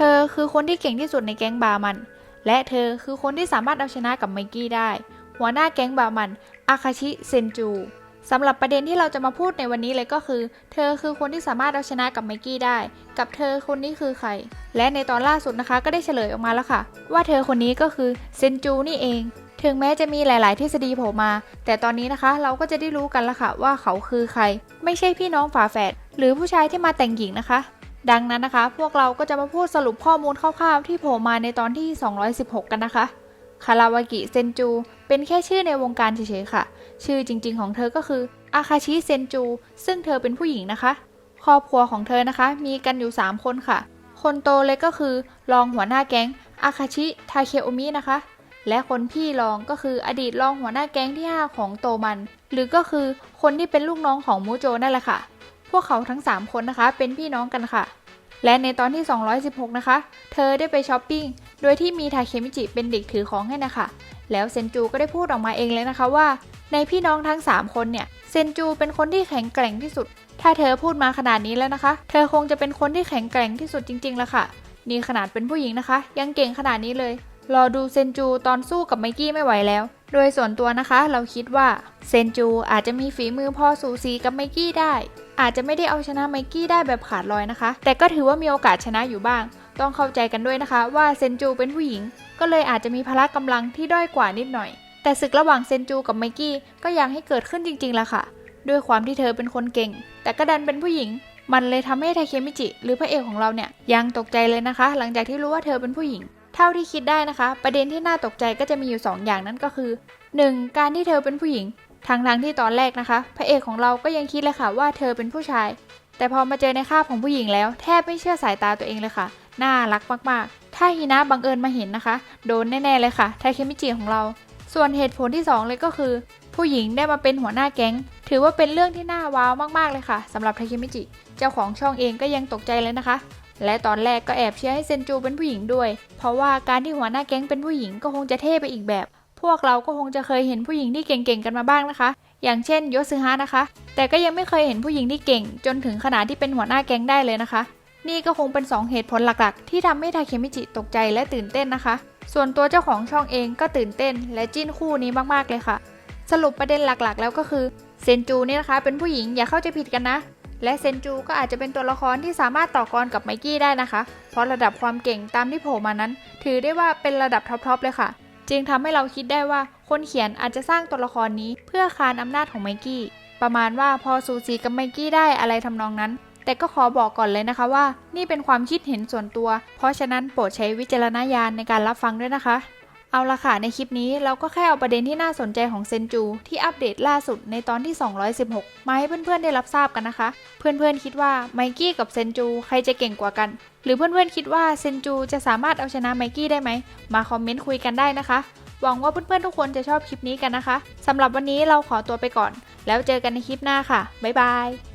เธอคือคนที่เก่งที่สุดในแก๊งบามัน และเธอคือคนที่สามารถเอาชนะกับไมกี้ได้ หัวหน้าแก๊งบามันอาคาชิเซนจูสำหรับประเด็นที่เราจะมาพูดในวันนี้เลยก็คือ เธอคือคนที่สามารถเอาชนะกับไมกี้ได้ กับเธอคนนี้คือใคร และในตอนล่าสุดนะคะก็ได้เฉลยออกมาแล้วค่ะ ว่าเธอคนนี้ก็คือเซนจูนี่เอง ถึงแม้จะมีหลาย ๆ ทฤษฎีโผล่มา แต่ตอนนี้นะคะเราก็จะได้รู้กันแล้วค่ะว่าเขาคือใคร ไม่ใช่พี่น้องฝาแฝดหรือผู้ชายที่มาแต่งหญิงนะคะ ดังนั้นนะคะ พวกเราก็จะมาพูดสรุปข้อมูลคร่าวๆ ที่โผล่มาในตอนที่ 216 กันนะคะ คาราวากิเซนจู เป็นแค่ชื่อในวงการเฉยๆค่ะ ชื่อจริงๆของเธอก็คืออาคาชิเซนจู ซึ่งเธอเป็นผู้หญิงนะคะ ครอบครัวของเธอนะคะ มีกันอยู่ 3 คนค่ะ คนโตเลยก็คือรองหัวหน้าแก๊งอาคาชิทาเคโอมินะคะ และคนพี่รองก็คืออดีตรองหัวหน้าแก๊งที่ 5 ของโตมัน หรือก็คือคนที่เป็นลูกน้องของมูโจนั่นแหละค่ะพวกเขาทั้ง 3 คนนะคะ เป็นพี่น้องกันค่ะ และในตอนที่ 216 นะคะ เธอได้ไปช้อปปิ้ง โดยที่มีทาเคมิจิเป็นเด็กถือของให้นะคะ แล้วเซนจูก็ได้พูดออกมาเองเลยนะคะว่า ในพี่น้องทั้ง 3 คนเนี่ย เซนจูเป็นคนที่แข็งแกร่งที่สุด ถ้าเธอพูดมาขนาดนี้แล้วนะคะ เธอคงจะเป็นคนที่แข็งแกร่งที่สุดจริงๆแล้วค่ะ นี่ขนาดเป็นผู้หญิงนะคะ ยังเก่งขนาดนี้เลย รอดูเซนจูตอนสู้กับไมกี้ไม่ไหวแล้ว โดยส่วนตัวนะคะ เราคิดว่าเซนจูอาจจะมีฝีมือพอสูสีกับไมกี้ได้ อาจจะไม่ได้เอาชนะไมกี้ได้แบบขาดลอยนะคะ แต่ก็ถือว่ามีโอกาสชนะอยู่บ้าง ต้องเข้าใจกันด้วยนะคะว่าเซนจูเป็นผู้หญิง ก็เลยอาจจะมีพละกำลังที่ด้อยกว่านิดหน่อย แต่ศึกระหว่างเซนจูกับไมกี้ก็ยังให้เกิดขึ้นจริงๆละค่ะ ด้วยความที่เธอเป็นคนเก่ง แต่ก็ดันเป็นผู้หญิง มันเลยทำให้ไทเคมิจิ หรือพระเอกของเราเนี่ยยังตกใจเลยนะคะ หลังจากที่รู้ว่าเธอเป็นผู้หญิง เท่าที่คิดได้นะคะ ประเด็นที่น่าตกใจก็จะมีอยู่ 2 อย่างนั้นก็คือ 1. การที่เธอเป็นผู้หญิง ทางทางที่ตอนแรกนะคะ พระเอกของเราก็ยังคิดเลยค่ะว่าเธอเป็นผู้ชาย แต่พอมาเจอในคาบของผู้หญิงแล้ว แทบไม่เชื่อสายตาตัวเองเลยค่ะ น่ารักมากๆ ถ้าฮินะบังเอิญมาเห็นนะคะ โดนแน่ๆเลยค่ะไทเคมิจิของเรา ส่วนเหตุผลที่ 2 เลยก็คือ ผู้หญิงได้มาเป็นหัวหน้าแก๊ง ถือว่าเป็นเรื่องที่น่าว้าวมากๆเลยค่ะสำหรับไทเคมิจิ เจ้าของช่องเองก็ยังตกใจเลยนะคะและตอนแรกก็แอบเชียร์ให้เซนจูเป็นผู้หญิงด้วย เพราะว่าการที่หัวหน้าแก๊งเป็นผู้หญิงก็คงจะเท่ไปอีกแบบ พวกเราก็คงจะเคยเห็นผู้หญิงที่เก่งๆกันมาบ้างนะคะ อย่างเช่นโยซึฮะนะคะ แต่ก็ยังไม่เคยเห็นผู้หญิงที่เก่ง จนถึงขนาดที่เป็นหัวหน้าแก๊งได้เลยนะคะ นี่ก็คงเป็น 2 เหตุผลหลักๆ ที่ทำให้ทาเคมิจิตกใจและตื่นเต้นนะคะ ส่วนตัวเจ้าของช่องเองก็ตื่นเต้น และจิ้นคู่นี้มากๆเลยค่ะ สรุปประเด็นหลักๆ แล้วก็คือเซนจูนี่นะคะ เป็นผู้หญิงอย่าเข้าใจผิดกันนะและเซนจูก็อาจจะเป็นตัวละครที่สามารถต่อกรกับไมกี้ได้นะคะ เพราะระดับความเก่งตามที่โผล่มานั้น ถือได้ว่าเป็นระดับท็อปๆเลยค่ะ จึงทำให้เราคิดได้ว่าคนเขียนอาจจะสร้างตัวละครนี้เพื่อคานอำนาจของไมกี้ ประมาณว่าพอซูซีกับไมกี้ได้อะไรทำนองนั้น แต่ก็ขอบอกก่อนเลยนะคะว่า นี่เป็นความคิดเห็นส่วนตัว เพราะฉะนั้นโปรดใช้วิจารณญาณในการรับฟังด้วยนะคะ เอาละค่ะ ในคลิปนี้เราก็แค่เอาประเด็นที่น่าสนใจของเซนจู ที่อัปเดตล่าสุดในตอนที่ 216 มาให้เพื่อนๆได้รับทราบกันนะคะ เพื่อนๆคิดว่าไมกี้กับเซนจูใครจะเก่งกว่ากัน หรือเพื่อนๆคิดว่าเซนจูจะสามารถเอาชนะไมกี้ได้ไหม มาคอมเมนต์คุยกันได้นะคะ หวังว่าเพื่อนๆทุกคนจะชอบคลิปนี้กันนะคะสำหรับวันนี้เราขอตัวไปก่อน แล้วเจอกันในคลิปหน้าค่ะบ๊ายบาย